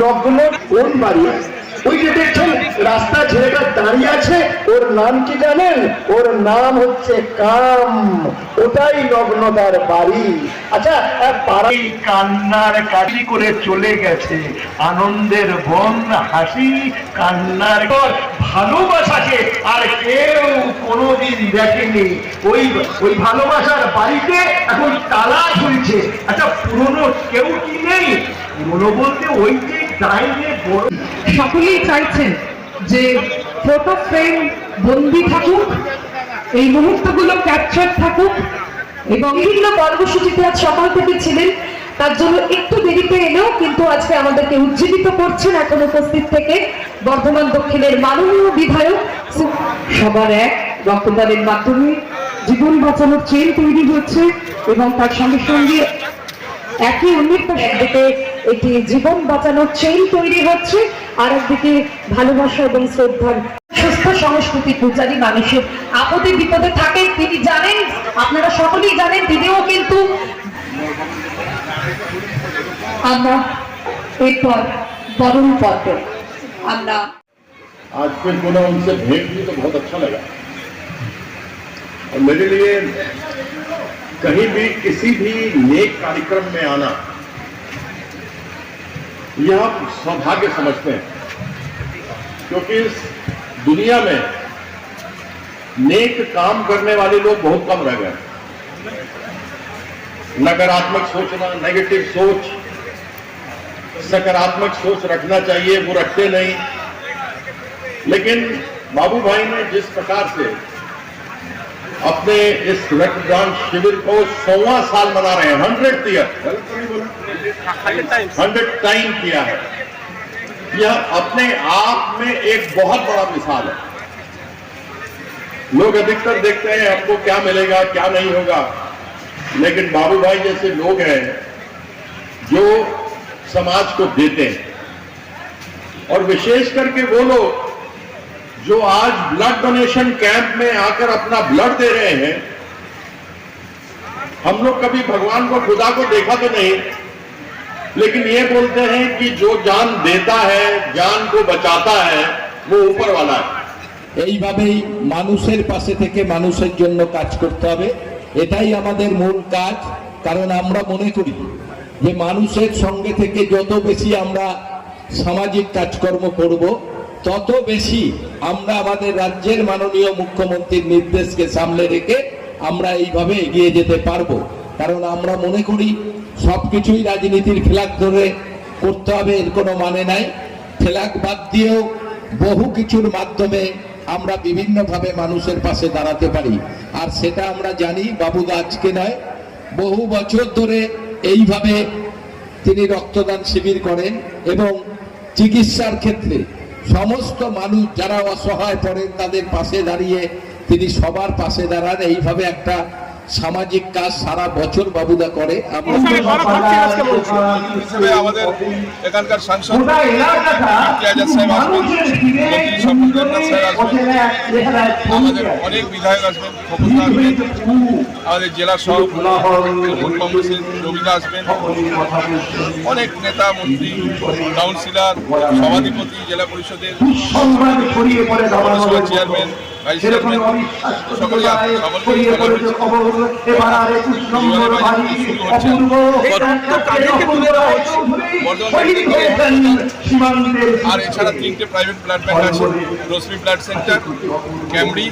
লগ্ন কোন বাড়ি। ওই যে দেখছেন, রাস্তা ছেলেটা দাঁড়িয়ে আছে, ওর নাম কি জানেন? ওর নাম হচ্ছে কাম। ওটাই বাড়ি। আচ্ছা কান্নার করে চলে গেছে। আনন্দের বন, হাসি, কান্নার পর ভালোবাসাকে আর কেউ কোনোদিন দেখেনি। ওই ওই ভালোবাসার বাড়িতে এখন তালা ঝুলছে। আচ্ছা পুরনো কেউ কি নেই? পুরনো বলতে ওই যে সকলেই চাইছেন যে ফটো ফ্রেম বন্দি থাকুক, এই মুহূর্তগুলো ক্যাপচার থাকুক এবং বিভিন্ন কর্মসূচিতে আজ সকাল থেকে ছিলেন। তার জন্য একটু দেরিতে এলেও কিন্তু আজকে আমাদেরকে উজ্জীবিত করছেন এখন উপস্থিত থেকে বর্ধমান দক্ষিণের মাননীয় বিধায়ক। সবার এক রক্তদানের মাধ্যমে জীবন বাঁচানোর চেন তৈরি হচ্ছে এবং তার সঙ্গে সঙ্গে একই উন্নীত একদিকে একটি জীবন বাঁচানোর চেইন তৈরি হচ্ছে আর একদিকে ভালোবাসা এবং শ্রদ্ধার সুস্থ সংস্কৃতি পূজারী মানুষের আপদে বিপদে থাকে তিনি জানেন আপনারা সকলেই জানেন তিনিও কিন্তু আমরা এরপর বরণ পর্ব আমরা आज फिर पुनः उनसे भेंट हुई तो बहुत अच्छा लगा और मेरे लिए कहीं भी किसी भी नेक कार्यक्रम में आना यह आप सौभाग्य समझते हैं। क्योंकि इस दुनिया में नेक काम करने वाले लोग बहुत कम रह गए नकारात्मक सोचना नेगेटिव सोच, सकारात्मक सोच रखना चाहिए, वो रखते नहीं। लेकिन बाबू भाई ने जिस प्रकार से अपने इस रक्तदान शिविर को सौवा साल मना रहे हैं। हंड्रेड ईयर हंड्रेड टाइम किया है। यह अपने आप में एक बहुत बड़ा मिसाल है। लोग अधिकतर देखते हैं आपको क्या मिलेगा क्या नहीं होगा। लेकिन बाबू भाई जैसे लोग हैं जो समाज को देते हैं। और विशेष करके वो लोग जो आज ब्लड डोनेशन कैंप में आकर अपना ब्लड दे रहे हैं हम लोग कभी भगवान को खुदा को देखा तो नहीं लेकिन ये बोलते हैं कि जो जान देता है जान को बचाता है वो ऊपर वाला है এইভাবেই মানুষের পাশে থেকে মানুষের জন্য কাজ করতে হবে এটাই আমাদের মূল কাজ কারণ আমরা মনে করি যে মানুষের সঙ্গে থেকে যত বেশি আমরা সামাজিক কাজকর্ম করব তত বেশি আমরা আমাদের রাজ্যের মাননীয় মুখ্যমন্ত্রীর নির্দেশকে সামনে রেখে আমরা এইভাবে এগিয়ে যেতে পারব। কারণ আমরা মনে করি সব কিছুই রাজনীতির ফ্ল্যাগ ধরে করতে হবে, এর কোনো মানে নাই। ফ্ল্যাগ বাদ দিয়েও বহু কিছুর মাধ্যমে আমরা বিভিন্নভাবে মানুষের পাশে দাঁড়াতে পারি। আর সেটা আমরা জানি, বাবুদা আজকে নয়, বহু বছর ধরে এইভাবে তিনি রক্তদান শিবির করেন এবং চিকিৎসার ক্ষেত্রে সমস্ত মানুষ যারা অসহায় পড়েন তাদের পাশে দাঁড়িয়ে তিনি সবার পাশে দাঁড়ান। এইভাবে একটা সামাজিক কাজ সারা বছর বাবুদা করে আমাদের এখানকার সাংসদ আমাদের অনেক বিধায়ক আসবেন। আমাদের জেলা সভাপতি কংগ্রেসের রবিদা আসবেন। অনেক নেতা মন্ত্রী কাউন্সিলর সভাধিপতি জেলা পরিষদের। চেয়ারম্যান, পড়েছে খবর। এবার আর একুশ নম্বর বাড়ি অপূর্ব। এছাড়া তিনটে প্রাইভেট ব্লাড ব্যাংক আছে রশ্মি ব্লাড সেন্টার ক্যামরি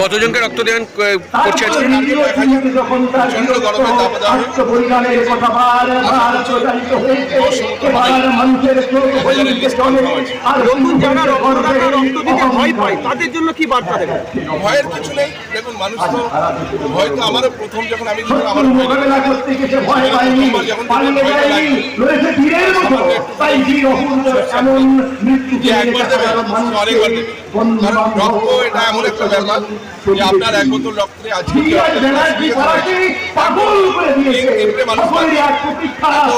কতজনকে করছে আজকে? নতুন যারা রক্ত দিতে ভয় পায় তাদের জন্য কি বার্তা দেবেন? ভয়ের কিছু নেই। দেখুন মানুষ তো ভয় তো আমারও প্রথম যখন আমি আমার মোকাবেলা করতে গেছে ভয় পায়নি পালিয়ে যায়নি। লড়েছে তীরের মতো। তাই বীর অপূর্ব এমন মৃত্যু যে একবার দেবে অনেকবার দেবে। কারণ রক্ত এটা এমন একটা ব্যাপার যে আপনার এক বোতল রক্তে আজকে মানুষ ভালো